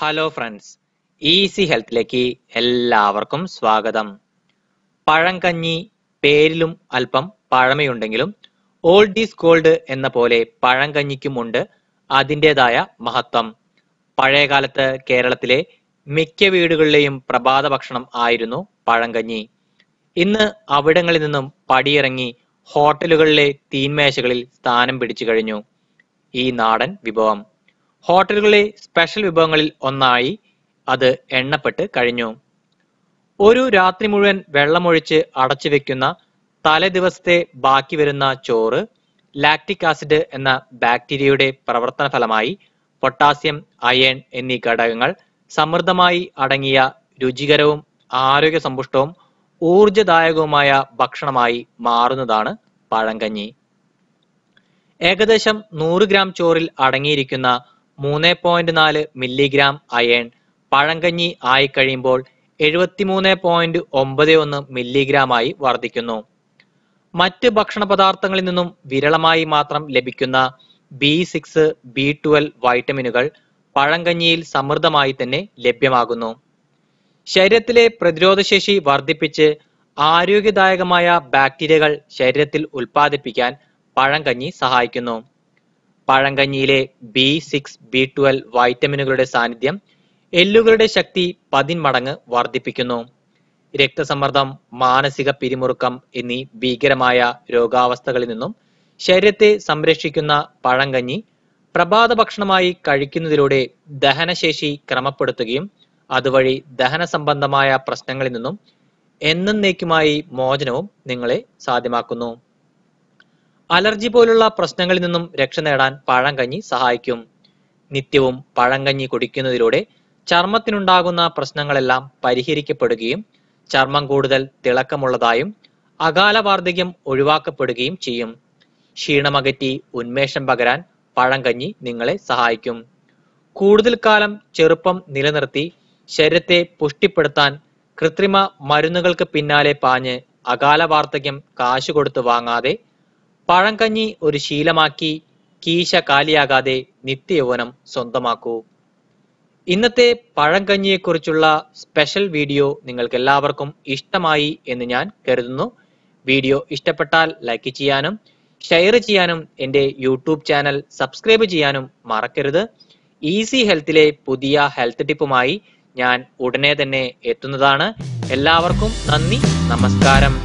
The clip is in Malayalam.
ഹലോ ഫ്രണ്ട്സ് ഈസി ഹെൽത്തിലേക്ക് എല്ലാവർക്കും സ്വാഗതം. പഴംകഞ്ഞി പേരിലും അല്പം പഴമയുണ്ടെങ്കിലും ഓൾഡ് ഈസ് ഗോൾഡ് എന്ന പോലെ പഴംകഞ്ഞിക്കുമുണ്ട് അതിന്റെതായ മഹത്വം. പഴയകാലത്ത് കേരളത്തിലെ മിക്ക വീടുകളിലെയും പ്രഭാത ഭക്ഷണം ആയിരുന്നു പഴംകഞ്ഞി. ഇന്ന് അവിടങ്ങളിൽ നിന്നും പടിയിറങ്ങി ഹോട്ടലുകളിലെ തീൻമേശകളിൽ സ്ഥാനം പിടിച്ചു കഴിഞ്ഞു. ഈ നാടൻ വിഭവം. ഹോട്ടലുകളിലെ സ്പെഷ്യൽ വിഭവങ്ങളിൽ ഒന്നായി അത് എണ്ണപ്പെട്ട് കഴിഞ്ഞു. ഒരു രാത്രി മുഴുവൻ വെള്ളമൊഴിച്ച് അടച്ചു വെക്കുന്ന തലേ ദിവസത്തെ ബാക്കി വരുന്ന ചോറ് ലാക്റ്റിക് ആസിഡ് എന്ന ബാക്ടീരിയയുടെ പ്രവർത്തന ഫലമായി പൊട്ടാസ്യം അയൺ എന്നീ ഘടകങ്ങൾ സമൃദ്ധമായി അടങ്ങിയ രുചികരവും ആരോഗ്യസമ്പുഷ്ടവും ഊർജദായകവുമായ ഭക്ഷണമായി മാറുന്നതാണ് പഴങ്കഞ്ഞി. ഏകദേശം നൂറ് ഗ്രാം ചോറിൽ അടങ്ങിയിരിക്കുന്ന മൂന്ന് പോയിന്റ് നാല് മില്ലിഗ്രാം അയൺ പഴങ്കഞ്ഞി ആയി കഴിയുമ്പോൾ എഴുപത്തിമൂന്ന് പോയിന്റ് ഒമ്പത് ഒന്ന് മില്ലിഗ്രാമായി വർദ്ധിക്കുന്നു. മറ്റ് ഭക്ഷണ പദാർത്ഥങ്ങളിൽ നിന്നും വിരളമായി മാത്രം ലഭിക്കുന്ന ബി സിക്സ് ബി ട്വൽവ് വൈറ്റമിനുകൾ പഴങ്കഞ്ഞിയിൽ സമൃദ്ധമായി തന്നെ ലഭ്യമാകുന്നു. ശരീരത്തിലെ പ്രതിരോധശേഷി വർദ്ധിപ്പിച്ച് ആരോഗ്യദായകമായ ബാക്ടീരിയകൾ ശരീരത്തിൽ ഉൽപ്പാദിപ്പിക്കാൻ പഴങ്കഞ്ഞി സഹായിക്കുന്നു. പഴങ്കഞ്ഞിയിലെ ബി സിക്സ് ബി ട്വൽവ് വൈറ്റമിനുകളുടെ സാന്നിധ്യം എല്ലുകളുടെ ശക്തി പതിന്മടങ്ങ് വർദ്ധിപ്പിക്കുന്നു. രക്തസമ്മർദ്ദം മാനസിക പിരിമുറുക്കം എന്നീ ഭീകരമായ രോഗാവസ്ഥകളിൽ നിന്നും ശരീരത്തെ സംരക്ഷിക്കുന്ന പഴങ്കഞ്ഞി പ്രഭാത ഭക്ഷണമായി കഴിക്കുന്നതിലൂടെ ദഹനശേഷി ക്രമപ്പെടുത്തുകയും അതുവഴി ദഹന സംബന്ധമായ പ്രശ്നങ്ങളിൽ നിന്നും എന്നേക്കുമായി മോചനവും നിങ്ങളെ സാധ്യമാക്കുന്നു. അലർജി പോലുള്ള പ്രശ്നങ്ങളിൽ നിന്നും രക്ഷ നേടാൻ പഴങ്കഞ്ഞി സഹായിക്കും. നിത്യവും പഴങ്കഞ്ഞി കുടിക്കുന്നതിലൂടെ ചർമ്മത്തിനുണ്ടാകുന്ന പ്രശ്നങ്ങളെല്ലാം പരിഹരിക്കപ്പെടുകയും ചർമ്മം കൂടുതൽ തിളക്കമുള്ളതായും അകാല വാർദ്ധക്യം ഒഴിവാക്കപ്പെടുകയും ചെയ്യും. ക്ഷീണമകറ്റി ഉന്മേഷം പകരാൻ പഴങ്കഞ്ഞി നിങ്ങളെ സഹായിക്കും. കൂടുതൽ കാലം ചെറുപ്പം നിലനിർത്തി ശരീരത്തെ പുഷ്ടിപ്പെടുത്താൻ കൃത്രിമ മരുന്നുകൾക്ക് പിന്നാലെ പാഞ്ഞ് അകാല വാർദ്ധക്യം കാശ് കൊടുത്ത് വാങ്ങാതെ പഴങ്കഞ്ഞി ഒരു ശീലമാക്കി കീശ കാലിയാകാതെ നിത്യയൗവനം സ്വന്തമാക്കൂ. ഇന്നത്തെ പഴങ്കഞ്ഞിയെക്കുറിച്ചുള്ള സ്പെഷ്യൽ വീഡിയോ നിങ്ങൾക്ക് എല്ലാവർക്കും ഇഷ്ടമായി എന്ന് ഞാൻ കരുതുന്നു. വീഡിയോ ഇഷ്ടപ്പെട്ടാൽ ലൈക്ക് ചെയ്യാനും ഷെയർ ചെയ്യാനും എന്റെ യൂട്യൂബ് ചാനൽ സബ്സ്ക്രൈബ് ചെയ്യാനും മറക്കരുത്. ഈസി ഹെൽത്തിലെ പുതിയ ഹെൽത്ത് ടിപ്പുമായി ഞാൻ ഉടനെ തന്നെ എത്തുന്നതാണ്. എല്ലാവർക്കും നന്ദി നമസ്കാരം.